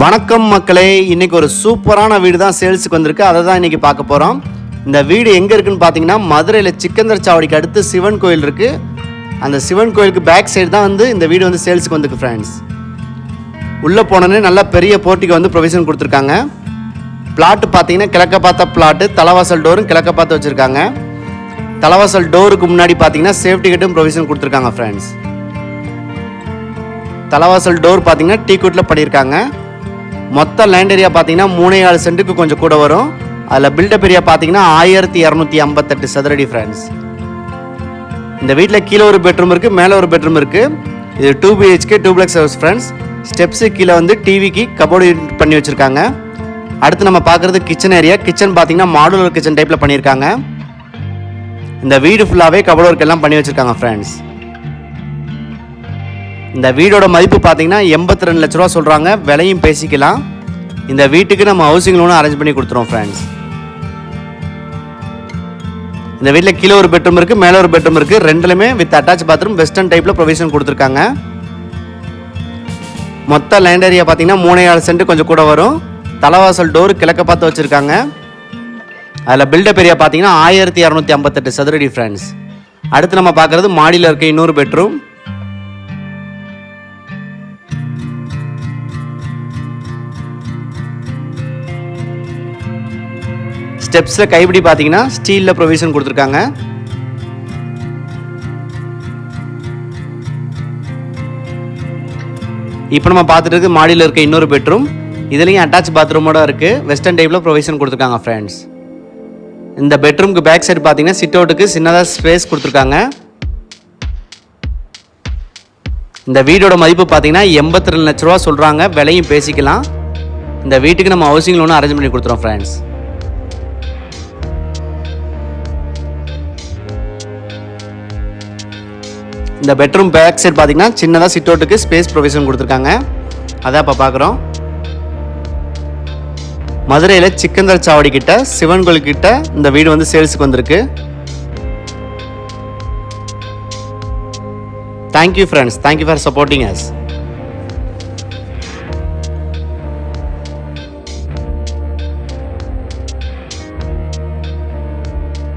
வணக்கம் மக்களே. இன்னைக்கு ஒரு சூப்பரான வீடு தான் சேல்ஸுக்கு வந்திருக்கு. அதை தான் இன்னைக்கு பார்க்க போகிறோம் இந்த வீடு எங்கே இருக்குன்னு பார்த்தீங்கன்னா மதுரையில் சிக்கந்தர் சாவடிக்கு அடுத்து சிவன் கோயில் இருக்குது அந்த சிவன் கோயிலுக்கு பேக் சைடு தான் வந்து இந்த வீடு வந்து சேல்ஸுக்கு வந்திருக்கு ஃப்ரெண்ட்ஸ் உள்ளே போனோன்னே நல்லா பெரிய போட்டிக்கு வந்து ப்ரொவிஷன் கொடுத்துருக்காங்க. பிளாட்டு பார்த்தீங்கன்னா கிழக்க பார்த்த பிளாட்டு தலைவாசல் டோரும் கிழக்க பார்த்து வச்சுருக்காங்க. தலைவாசல் டோருக்கு முன்னாடி பார்த்தீங்கன்னா சேஃப்டி கட்டும் ப்ரொவிஷன் கொடுத்துருக்காங்க ஃப்ரெண்ட்ஸ் தலைவாசல் டோர் பார்த்தீங்கன்னா டீ கூட்டில் பண்ணியிருக்காங்க. மொத்த லேண்ட் ஏரியா பார்த்தீங்கன்னா மூணே ஆறு சென்ட்டுக்கு கொஞ்சம் கூட வரும். அதில் பில்டப் ஏரியா பார்த்தீங்கன்னா ஆயிரத்தி இரநூத்தி ஐம்பத்தெட்டு சதுரடி ஃப்ரெண்ட்ஸ் இந்த வீட்டில் கீழே ஒரு பெட்ரூம் இருக்குது மேலே ஒரு பெட்ரூம் இருக்குது இது two BHK duplex house friends steps கீழே வந்து டிவிக்கு கபோர்டு பண்ணி வச்சுருக்காங்க. அடுத்து நம்ம பார்க்குறது கிச்சன் ஏரியா கிச்சன் பார்த்தீங்கன்னா மாடுலர் கிச்சன் டைப்பில் பண்ணியிருக்காங்க. இந்த வீடு ஃபுல்லாகவே கபோர்டு ஒர்க் எல்லாம் பண்ணி வச்சுருக்காங்க ஃப்ரெண்ட்ஸ் இந்த வீடோட மதிப்பு பார்த்தீங்கன்னா எண்பத்தி ரெண்டு லட்ச ரூபா சொல்கிறாங்க விலையும் பேசிக்கலாம். இந்த வீட்டுக்கு நம்ம ஹவுசிங் லோனும் அரேஞ்ச் பண்ணி கொடுத்துருவோம் ஃப்ரெண்ட்ஸ் இந்த வீட்டில் கீழே ஒரு பெட்ரூம் இருக்குது மேலே ஒரு பெட்ரூம் இருக்குது ரெண்டுலையுமே வித் அட்டாச் பாத்ரூம் வெஸ்டர்ன் டைப்பில் ப்ரொவிஷன் கொடுத்துருக்காங்க. மொத்த லேண்ட் ஏரியா பார்த்தீங்கன்னா மூணே ஆறு சென்ட் கொஞ்சம் கூட வரும். தலைவாசல் டோர் கிழக்க பார்த்து வச்சுருக்காங்க. அதில் பில்டப் ஏரியா பார்த்தீங்கன்னா ஆயிரத்தி இரநூத்தி ஐம்பத்தெட்டு சதுரடி ஃப்ரெண்ட்ஸ் அடுத்து நம்ம பார்க்குறது மாடியில் இருக்க இன்னொரு பெட்ரூம் ஸ்டெப்ஸில் கைப்பிடி பார்த்தீங்கன்னா ஸ்டீலில் ப்ரொவிஷன் கொடுத்துருக்காங்க. இப்போ நம்ம பார்த்துட்டு இருக்கு மாடியில் இருக்க இன்னொரு பெட்ரூம். இதுலேயும் அட்டாச் பாத்ரூமோட இருக்குது வெஸ்டர்ன் டைப்பில் ப்ரொவிஷன் கொடுத்துருக்காங்க ஃப்ரெண்ட்ஸ் இந்த பெட்ரூம்க்கு பேக் சைடு பார்த்தீங்கன்னா சிட் அவுட்டுக்கு சின்னதாக ஸ்பேஸ் கொடுத்துருக்காங்க. இந்த வீடோட மதிப்பு பார்த்தீங்கன்னா எண்பத்தி ரெண்டு லட்ச ரூபா சொல்கிறாங்க விலையும் பேசிக்கலாம். இந்த வீட்டுக்கு நம்ம ஹவுசிங் லோனும் அரேஞ்ச் பண்ணி கொடுத்துறோம் ஃப்ரெண்ட்ஸ் இந்த பெட்ரூம் பேக் சைடு பார்த்தீங்கன்னா சின்னதாக சிட் அவுட்டுக்கு ஸ்பேஸ் ப்ரொவிஷன் கொடுத்துருக்காங்க. அதான் இப்போ பார்க்குறோம் மதுரையில் சிக்கந்தர் சாவடி கிட்ட சிவன் கோயில் கிட்ட இந்த வீடு வந்து சேல்ஸுக்கு வந்திருக்கு. Thank you friends thank you for supporting us